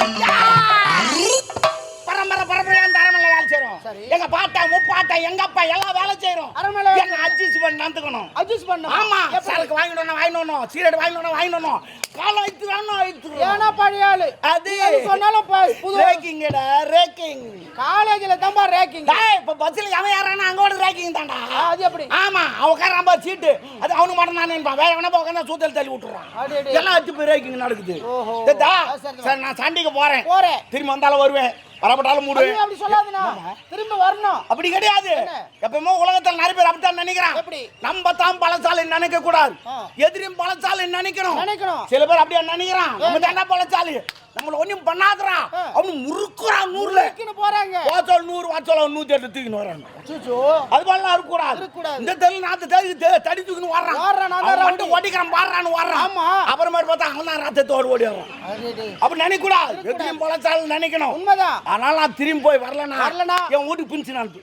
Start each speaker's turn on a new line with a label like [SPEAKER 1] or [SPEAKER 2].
[SPEAKER 1] Yeah.
[SPEAKER 2] எங்க பாட்டா முப்பாட்டா எங்க அப்பா எல்லாம் வேலை செய்யறோம் என்ன அட்ஜஸ்ட் பண்ணி நடந்துக்கணும்?
[SPEAKER 1] அட்ஜஸ்ட் பண்ண?
[SPEAKER 2] ஆமா. சரக்கு வாங்கிடணும் வாங்கிடணும் சீரட் வாங்கிடணும் வாங்கிடணும் காலம் வைத்துறானோ வைத்துறானோ
[SPEAKER 1] ஏன்னா பழைய ஆளு.
[SPEAKER 2] அது.
[SPEAKER 1] சொன்னாலும் புது
[SPEAKER 2] ரேக்கிங்கடா ரேக்கிங்
[SPEAKER 1] காலேஜ்ல தான்பா ரேக்கிங்
[SPEAKER 2] டேய் இப்ப பஸ்ல எவன் யாரானா அங்கோட ரேக்கிங் தான்டா.
[SPEAKER 1] அது எப்படி?
[SPEAKER 2] ஆமா அவன் உட்காரான் பாரு சீட்டு அது அவனுக்கு மட்டும் நான் நினைப்பான். வேற எவனா உட்காந்து சூத்தல் தள்ளி விட்டுறான். எல்லாம் வச்சு போய் ரேக்கிங் நடக்குது.
[SPEAKER 1] ஓஹோ.
[SPEAKER 2] சரி நான் சண்டைக்கு போறேன்.
[SPEAKER 1] போறேன்.
[SPEAKER 2] திரும்பி வந்தாலும் வருவேன். வரப்பட்டாலும் மூடுவேன்
[SPEAKER 1] அப்படி சொல்லாதுண்ணா திரும்ப வரணும்.
[SPEAKER 2] அப்படி கிடையாது? எப்பவுமே உலகத்துல நிறைய பேர் அப்படித்தான் நினைக்கிறான்
[SPEAKER 1] எப்படி?
[SPEAKER 2] நம்ம தான் பலசாலி நினைக்க கூடாது. எதிரியும் பலசாலி நினைக்கணும்.
[SPEAKER 1] நினைக்கணும்.
[SPEAKER 2] சில பேர் அப்படியே நினைக்கிறான். நம்ம தாண்டா பலசாலி நம்மள ஒண்ணும் பண்ணாதடா
[SPEAKER 1] ஆ.
[SPEAKER 2] அவனு முறுக்குறான் நூறுல
[SPEAKER 1] போறாங்க
[SPEAKER 2] வாசல் நூறு வாசல் நூத்தி எட்டு தூக்கின்னு
[SPEAKER 1] அச்சச்சோ.
[SPEAKER 2] அது போல இருக்கக்கூடாது. இந்த தெருல நாத்து தெரு தெ- தடி தூக்கின்னு வர்றான்
[SPEAKER 1] நான்
[SPEAKER 2] மட்டும்
[SPEAKER 1] ரவுடி.
[SPEAKER 2] ஓடிக்கிறான் பாடுறான்னு வர்றான்
[SPEAKER 1] ஆமா.
[SPEAKER 2] அப்புறமேட்டு பார்த்தா அவன் தான் ரத்தத்தோடு ஓடி வர்றான்
[SPEAKER 1] அடேடே.
[SPEAKER 2] அப்படி நினைக்க கூடாது
[SPEAKER 1] இருக்கக்கூடாது.
[SPEAKER 2] எதிரியும் பலசாலி நினைக்கணும்
[SPEAKER 1] உண்மைதான்
[SPEAKER 2] ஆனால் நான் திரும்பி போய் வரலனா
[SPEAKER 1] வரலனா?
[SPEAKER 2] என் வீட்டுக்கு பிரிச்சு அனுப்பு